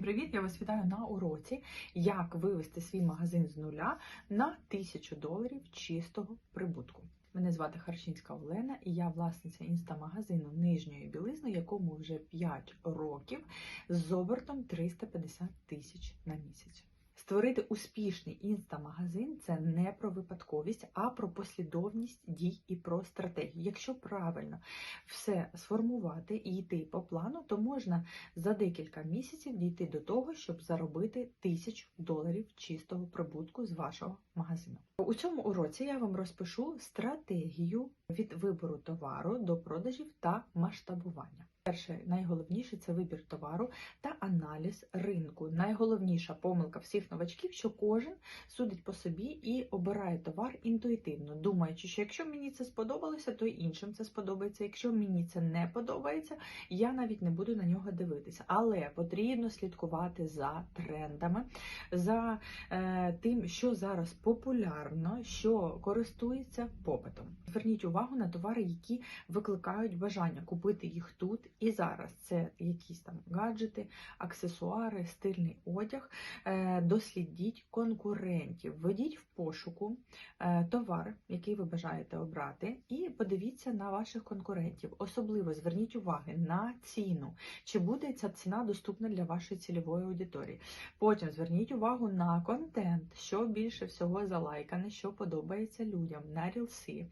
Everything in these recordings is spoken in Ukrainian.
Привіт, я вас вітаю на уроці, як вивести свій магазин з нуля на 1000 доларів чистого прибутку. Мене звати Харчинська Олена, і я власниця інстамагазину нижньої білизни, якому вже 5 років з обертом 350 тисяч на місяць. Створити успішний інстамагазин це не про випадковість, а про послідовність дій і про стратегію. Якщо правильно все сформувати і йти по плану, то можна за декілька місяців дійти до того, щоб заробити тисячу доларів чистого прибутку з вашого магазину. У цьому уроці я вам розпишу стратегію від вибору товару до продажів та масштабування. Перше, найголовніше це вибір товару та аналіз ринку. Найголовніша помилка всіх новачків, що кожен судить по собі і обирає товар інтуїтивно, думаючи, що якщо мені це сподобалося, то іншим це сподобається. Якщо мені це не подобається, я навіть не буду на нього дивитися. Але потрібно слідкувати за трендами, за е, тим, що зараз популярно, що користується попитом. Зверніть увагу на товари, які викликають бажання купити їх тут і зараз. Це якісь там гаджети, аксесуари, стильний одяг. Е, дослідіть конкурентів, введіть в пошуку е, товар, який ви бажаєте обрати, і подивіться на ваших конкурентів. Особливо зверніть увагу на ціну, чи буде ця ціна доступна для вашої цільової аудиторії. Потім зверніть увагу на контент, що більше всього залайкане, що подобається людям на рілси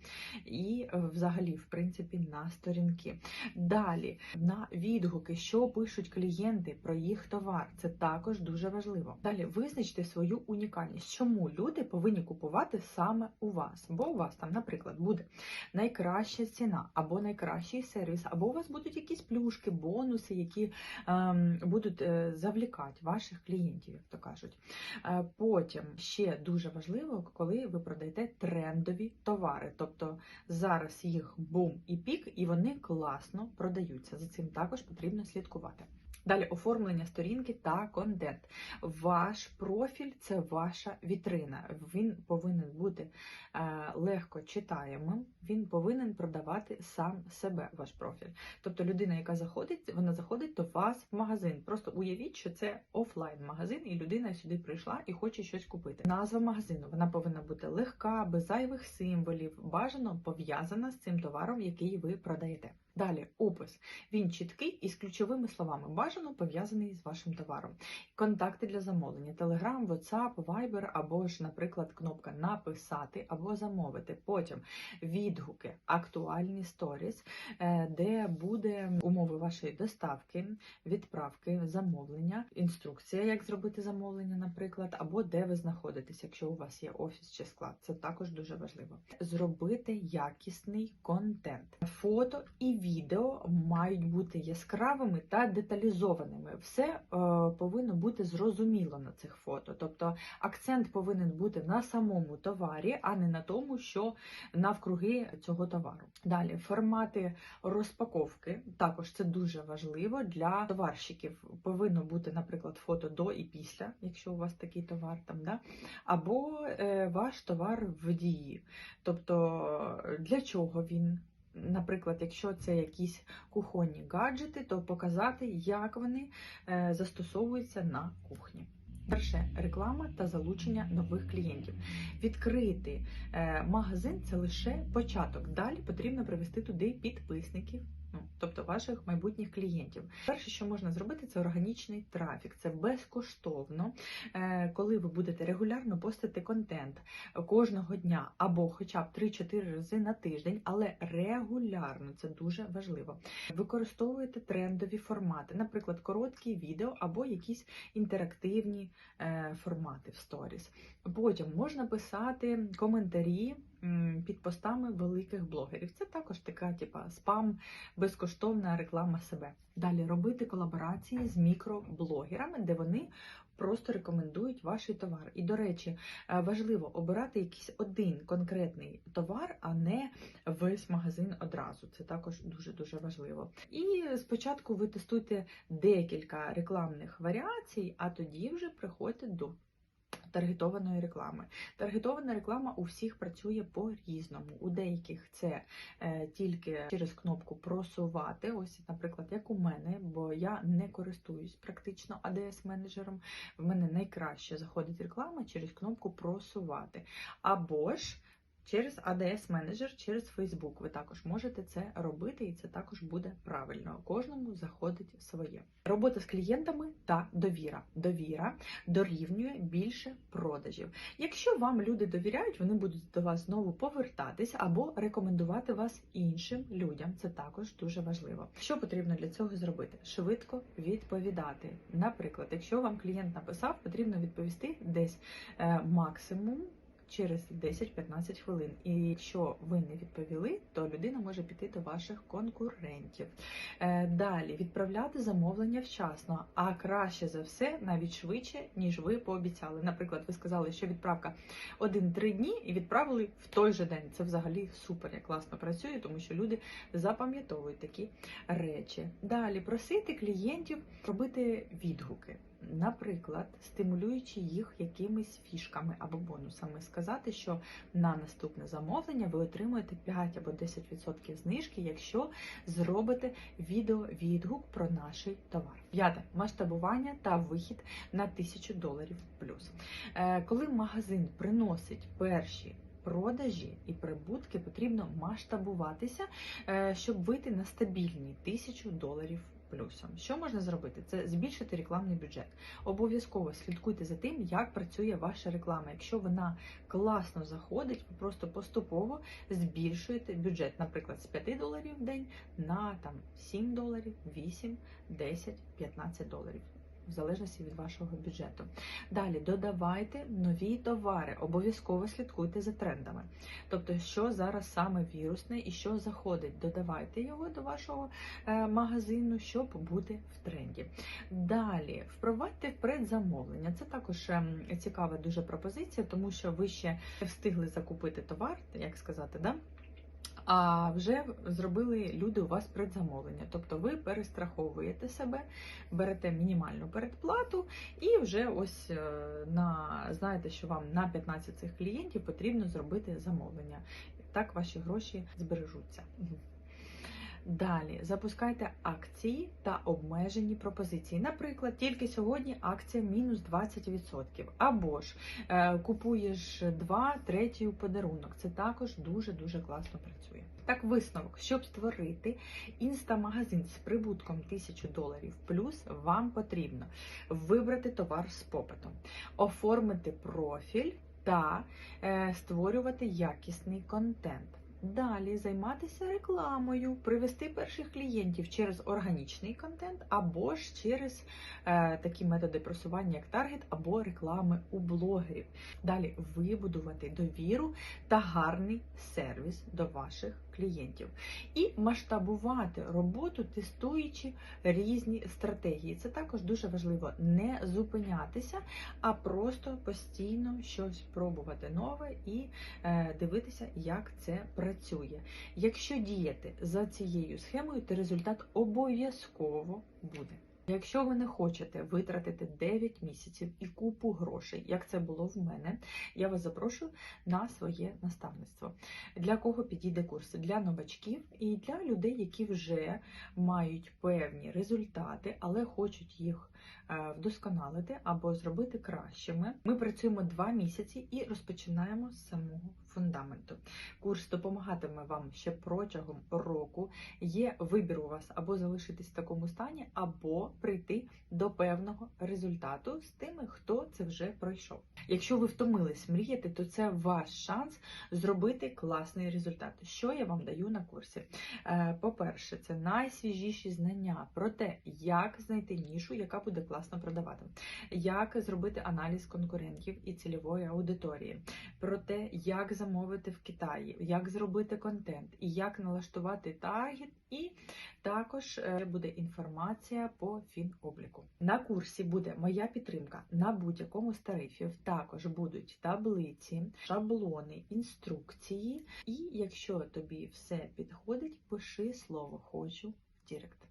і е, взагалі, в принципі, на сторінки. Далі на відгуки, що пишуть клієнти про їх товар. Це також дуже важливо. Далі визначте свою унікальність, чому люди повинні купувати саме у вас. Бо у вас там, наприклад, буде найкраща ціна, або найкращий сервіс, або у вас будуть якісь плюшки, бонуси, які ем, будуть е, завлікати ваших клієнтів, як то кажуть. Е, потім ще дуже важливо, коли ви продаєте трендові товари. Тобто зараз їх бум і пік, і вони класно продаються. За цим також потрібно слідкувати. Далі оформлення сторінки та контент. Ваш профіль це ваша вітрина. Він повинен бути е, легко читаємим, він повинен продавати сам себе, ваш профіль. Тобто людина, яка заходить, вона заходить до вас в магазин. Просто уявіть, що це офлайн-магазин, і людина сюди прийшла і хоче щось купити. Назва магазину вона повинна бути легка, без зайвих символів, бажано пов'язана з цим товаром, який ви продаєте. Далі опис. Він чіткий і з ключовими словами, бажано пов'язаний з вашим товаром. Контакти для замовлення: Telegram, WhatsApp, Viber, або ж, наприклад, кнопка Написати або замовити. Потім відгуки, актуальні сторіс, е, де буде умови вашої доставки, відправки, замовлення, інструкція, як зробити замовлення, наприклад, або де ви знаходитесь, якщо у вас є офіс чи склад. Це також дуже важливо. Зробити якісний контент, фото і відео мають бути яскравими та деталізованими. Все е, повинно бути зрозуміло на цих фото. Тобто акцент повинен бути на самому товарі, а не на тому, що навкруги цього товару. Далі формати розпаковки також це дуже важливо для товарщиків. Повинно бути, наприклад, фото до і після, якщо у вас такий товар там, да? або е, ваш товар в дії. Тобто для чого він. Наприклад, якщо це якісь кухонні гаджети, то показати, як вони е, застосовуються на кухні. Перше реклама та залучення нових клієнтів. Відкрити е, магазин це лише початок. Далі потрібно привести туди підписників. Ну, тобто ваших майбутніх клієнтів. Перше, що можна зробити, це органічний трафік. Це безкоштовно, Е, коли ви будете регулярно постити контент кожного дня або хоча б 3-4 рази на тиждень, але регулярно це дуже важливо. Використовуєте трендові формати, наприклад, короткі відео або якісь інтерактивні е, формати в сторіс. Потім можна писати коментарі під постами великих блогерів. Це також така, типа спам, безкоштовна реклама себе. Далі робити колаборації з мікроблогерами, де вони просто рекомендують ваш товар. І, до речі, е, важливо обирати якийсь один конкретний товар, а не весь магазин одразу. Це також дуже дуже важливо. І спочатку ви тестуєте декілька рекламних варіацій, а тоді вже приходьте до таргетованої реклами. Таргетована реклама у всіх працює по-різному. У деяких це е, тільки через кнопку просувати. Ось, наприклад, як у мене, бо я не користуюсь практично ADS менеджером. В мене найкраще заходить реклама через кнопку просувати. Або ж через ADS менеджер, через Facebook. Ви також можете це робити, і це також буде правильно. Кожному заходить своє. Робота з клієнтами та довіра. Довіра дорівнює більше продажів. Якщо вам люди довіряють, вони будуть до вас знову повертатись або рекомендувати вас іншим людям. Це також дуже важливо. Що потрібно для цього зробити? Швидко відповідати. Наприклад, якщо вам клієнт написав, потрібно відповісти десь е, максимум. Через 10-15 хвилин. І якщо ви не відповіли, то людина може піти до ваших конкурентів. Е, Далі відправляти замовлення вчасно, а краще за все навіть швидше, ніж ви пообіцяли. Наприклад, ви сказали, що відправка 1-3 дні і відправили в той же день. Це взагалі супер, як класно працює, тому що люди запам'ятовують такі речі. Далі просити клієнтів робити відгуки. Наприклад, стимулюючи їх якимись фішками або бонусами, сказати, що на наступне замовлення ви отримуєте 5 або 10% знижки, якщо зробите відеовідгук про наш товар. П'яте масштабування та вихід на 1000 доларів плюс. Е, Коли магазин приносить перші продажі і прибутки, потрібно масштабуватися, е, щоб вийти на стабільні 1000 доларів плюсом. Що можна зробити? Це збільшити рекламний бюджет. Обов'язково слідкуйте за тим, як працює ваша реклама. Якщо вона класно заходить, ви просто поступово збільшуєте бюджет, наприклад, з 5 доларів в день на там 7 доларів, 8, 10, 15 доларів. В залежності від вашого бюджету. Далі додавайте нові товари, обов'язково слідкуйте за трендами. Тобто, що зараз саме вірусне і що заходить, додавайте його до вашого е, магазину, щоб бути в тренді. Далі впровадьте предзамовлення. Це також ем, цікава дуже пропозиція, тому що ви ще встигли закупити товар, як сказати, да? А вже зробили люди у вас предзамовлення. Тобто ви перестраховуєте себе, берете мінімальну передплату і вже ось е, на знаєте, що вам на 15 цих клієнтів потрібно зробити замовлення. Так ваші гроші збережуться. Далі запускайте акції та обмежені пропозиції. Наприклад, тільки сьогодні акція мінус 20%. Або ж е, купуєш два, третій у подарунок. Це також дуже-дуже класно працює. Так, висновок, щоб створити інстамагазин з прибутком 1000 доларів плюс, вам потрібно вибрати товар з попитом, оформити профіль та е, створювати якісний контент. Далі займатися рекламою, привести перших клієнтів через органічний контент, або ж через е, такі методи просування, як таргет, або реклами у блогерів. Далі вибудувати довіру та гарний сервіс до ваших клієнтів. І масштабувати роботу, тестуючи різні стратегії. Це також дуже важливо не зупинятися, а просто постійно щось пробувати нове і е, дивитися, як це працює. Якщо діяти за цією схемою, то результат обов'язково буде. Якщо ви не хочете витратити 9 місяців і купу грошей, як це було в мене, я вас запрошую на своє наставництво. Для кого підійде курс? Для новачків і для людей, які вже мають певні результати, але хочуть їх вдосконалити або зробити кращими. Ми працюємо 2 місяці і розпочинаємо з самого фундаменту. Курс допомагатиме вам ще протягом року. Є вибір у вас або залишитись в такому стані, або прийти до певного результату з тими, хто це вже пройшов. Якщо ви втомились мріяти, то це ваш шанс зробити класний результат. Що я вам даю на курсі? Е, По-перше, це найсвіжіші знання про те, як знайти нішу, яка буде класно продавати, як зробити аналіз конкурентів і цільової аудиторії, про те, як замовити в Китаї, як зробити контент і як налаштувати таргет, і також е, буде інформація по фінобліку. На курсі буде моя підтримка на будь-якому з тарифів. Також будуть таблиці, шаблони, інструкції. І якщо тобі все підходить, пиши слово хочу в Дірект.